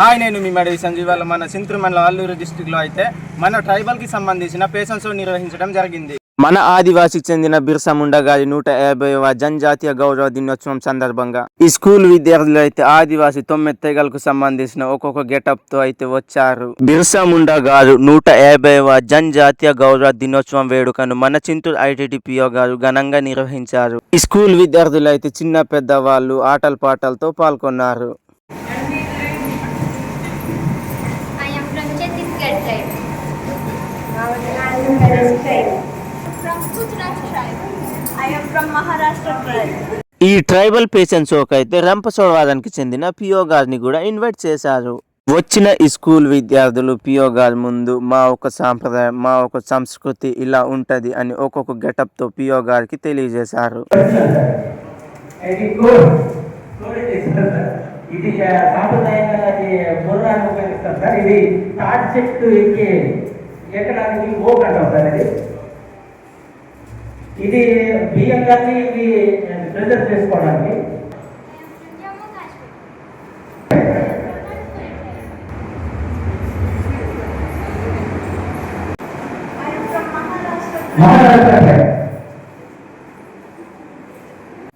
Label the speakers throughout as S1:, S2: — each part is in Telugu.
S1: హాయ్ నేను మీ మడివి సంజీవ్ వాళ్ళ. మన సింతూరు మండలం అల్లూరు డిస్టిక్లో అయితే మన ట్రైబల్కి సంబంధించిన పేషెంట్స్ నిర్వహించడం జరిగింది. మన ఆదివాసికి చెందిన బిర్సా ముండా గారి నూట యాభైవ జనజాతీయ గౌరవ దినోత్సవం సందర్భంగా ఈ స్కూల్ విద్యార్థులు అయితే ఆదివాసి తొమ్మిది తెగలకు సంబంధించిన ఒక్కొక్క గెటప్తో అయితే వచ్చారు. బిర్సా ముండా గారు నూట యాభైవ జనజాతీయ గౌరవ దినోత్సవం వేడుకను మన చింతూరు ఐటీడీపీఓ గారు ఘనంగా నిర్వహించారు. ఈ స్కూల్ విద్యార్థులు అయితే చిన్న పెద్ద వాళ్ళు ఆటల పాటలతో పాల్గొన్నారు. ఈ ట్రైబల్ పేషెంట్ షోకి అయితే రంపచోడవాదానికి చెందిన పియో గారిని కూడా ఇన్వైట్ చేశారు. వచ్చిన ఈ స్కూల్ విద్యార్థులు పియో గారి ముందు మా ఒక సాంప్రదాయం మా ఒక సంస్కృతి ఇలా ఉంటది అని ఒక్కొక్క గెటప్తో పియో గారికి తెలియజేశారు.
S2: ఇది సాంప్రదాయంగా అది సార్. ఇది తాటి చెట్టు ఎక్కి ఎక్కడానికి ఓక్ అంటాం సార్ ఇది. ఇది బియ్యం కానీ ఇవి ప్రిజర్వ్ చేసుకోవడానికి. మహారాష్ట్ర.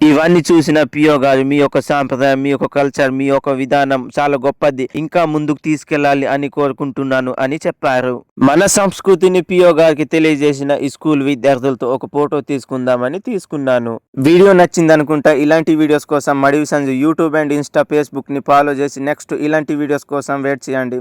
S1: ఇవన్నీ చూసిన పియో గారు మీ యొక్క సాంప్రదాయం మీ యొక్క కల్చర్ మీ యొక్క విధానం చాలా గొప్పది. ఇంకా ముందుకు తీసుకెళ్ళాలి అని కోరుకుంటున్నాను అని చెప్పారు. మన సంస్కృతిని పియో గారికి తెలియజేసిన ఈ స్కూల్ విద్యార్థులతో ఒక ఫోటో తీసుకుందామని తీసుకున్నాను. వీడియో నచ్చింది అనుకుంటా ఇలాంటి వీడియోస్ కోసం Madivi Sanju YouTube and insta ఫేస్బుక్ని follow చేసి నెక్స్ట్ ఇలాంటి వీడియోస్ కోసం వెయిట్ చేయండి.